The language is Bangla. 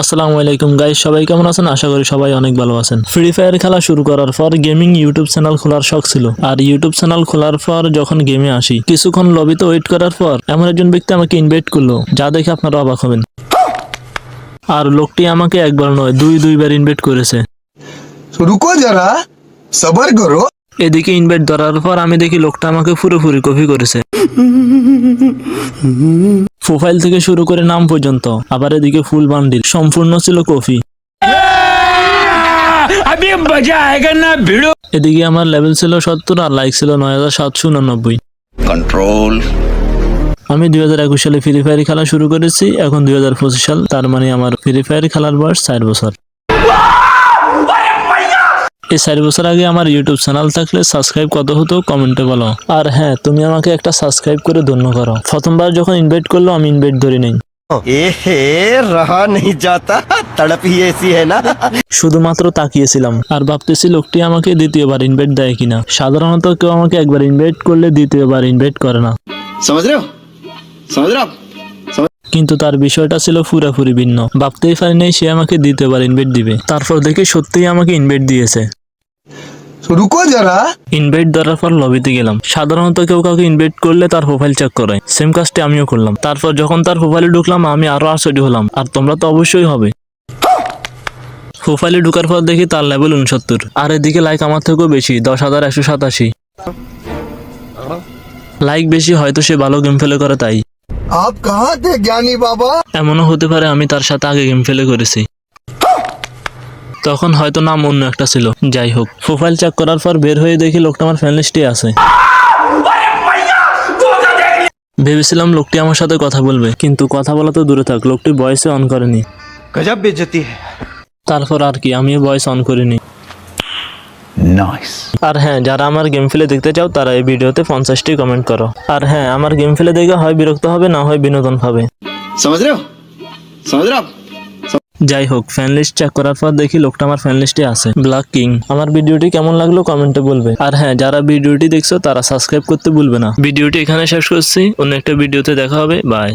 আসসালামু আলাইকুম গাইজ সবাই কেমন আছেন? আশা করি সবাই অনেক ভালো আছেন। ফ্রি ফায়ার খেলা শুরু করার পর গেমিং ইউটিউব চ্যানেল খোলার শখ ছিল। আর ইউটিউব চ্যানেল খোলার পর যখন গেমে আসি কিছুক্ষণ লবিতে ওয়েট করার পর এমন একজন ব্যক্তি আমাকে ইনভাইট করল যা দেখে আপনারা অবাক হবেন। আর লোকটি আমাকে একবার নয় দুই দুইবার ইনভাইট করেছে। রুকো যারা সবার করো। এদিকে ইনভাইট ধরার পর আমি দেখি লোকটা আমাকে পুরোপুরি কপি করেছে। প্রোফাইল থেকে শুরু করে নাম পর্যন্ত আবার এদিকে ফুল বান্ডিল সম্পূর্ণ ছিল কফি। এদিকে আমার লেভেল ছিল সত্তর আর লাইক ছিল নয় হাজার সাতশো উনানব্বই। কন্ট্রোল আমি দুই হাজার একুশ সালে ফ্রি ফায়ার খেলা শুরু করেছি এখন দুই হাজার পঁচিশ সাল তার মানে আমার ফ্রি ফায়ার খেলার বয়স ষাট বছর। থেকে চার বছর আগে আমার ইউটিউব চ্যানেল থাকলে সাবস্ক্রাইব কত হতো কমেন্টে বলো। আর হ্যাঁ তুমি আমাকে একটা সাবস্ক্রাইব করে ধন্য করো। প্রথমবার যখন ইনভাইট করল আমি ইনভাইট ধরি নেই। শুধুমাত্র তাকিয়েছিলাম আর ভাবতেছি লোকটি আমাকে দ্বিতীয়বার ইনভাইট দেয় কিনা। সাধারণত কেউ আমাকে একবার ইনভাইট করলে দ্বিতীয়বার ইনভাইট করে না। কিন্তু তার বিষয়টা ছিল পুরাপুরি ভিন্ন। ভাবতেই পারিনি সে আমাকে দ্বিতীয়বার ইনভাইট দিবে। তারপর দেখে সত্যিই আমাকে ইনভাইট দিয়েছে। রুকো যারা। ইনভাইট দেওয়ার পর লবিতে গেলাম। সাধারণত কেউ কাউকে ইনভাইট করলে তার প্রোফাইল চেক করে সেম কাজটি আমিও করলাম। তারপর যখন তার প্রোফাইলে ঢুকলাম আমি আরও আশ্চর্য হলাম। আর তোমরা তো অবশ্যই হবে। প্রোফাইলে ঢুকার পর দেখি তার লেভেল উনসত্তর আর এদিকে লাইক আমার থেকেও বেশি দশ হাজার একশো সাতাশি। লাইক বেশি হয়তো সে ভালো গেম ফেলে করে তাই। আপ কাহাতে জ্ঞানী বাবা? এমনও হতে পারে আমি তার সাথে আগে গেম ফেলে করেছি। তখন হয়তো নাম অন্য একটা ছিল। যাই হোক প্রোফাইল চেক করার পর বের হয়ে দেখি লোকটা আমার ফ্যান লিস্টে আছে। ভেবেছিলাম লোকটি আমার সাথে কথা বলবে কিন্তু কথা বলা তো দূরে থাক লোকটি বয়সে অন করেনি। গজব বেজতি তারপর আর কি আমিও বয়স অন করিনি। আর হ্যাঁ যারা আমার গেম ফেলে দেখতে চাও তারা এই ভিডিওতে পঞ্চাশটি কমেন্ট করো। আর হ্যাঁ আমার গেম ফেলে দেখে হয় বিরক্ত হবে না হয় বিনোদন পাবে সমাজ সমাজ যাই হোক ফ্যান লিস্ট চেক করার পর দেখি লোকটা আমার ফ্যান লিস্টে আছে। ব্ল্যাক কিং আমার ভিডিওটি কেমন লাগল কমেন্টে বলবে। আর হ্যাঁ যারা ভিডিওটি দেখছ, তারা সাবস্ক্রাইব করতে ভুলবে না। ভিডিওটি এখানে শেষ করছি। অন্য একটা ভিডিওতে দেখা হবে। বাই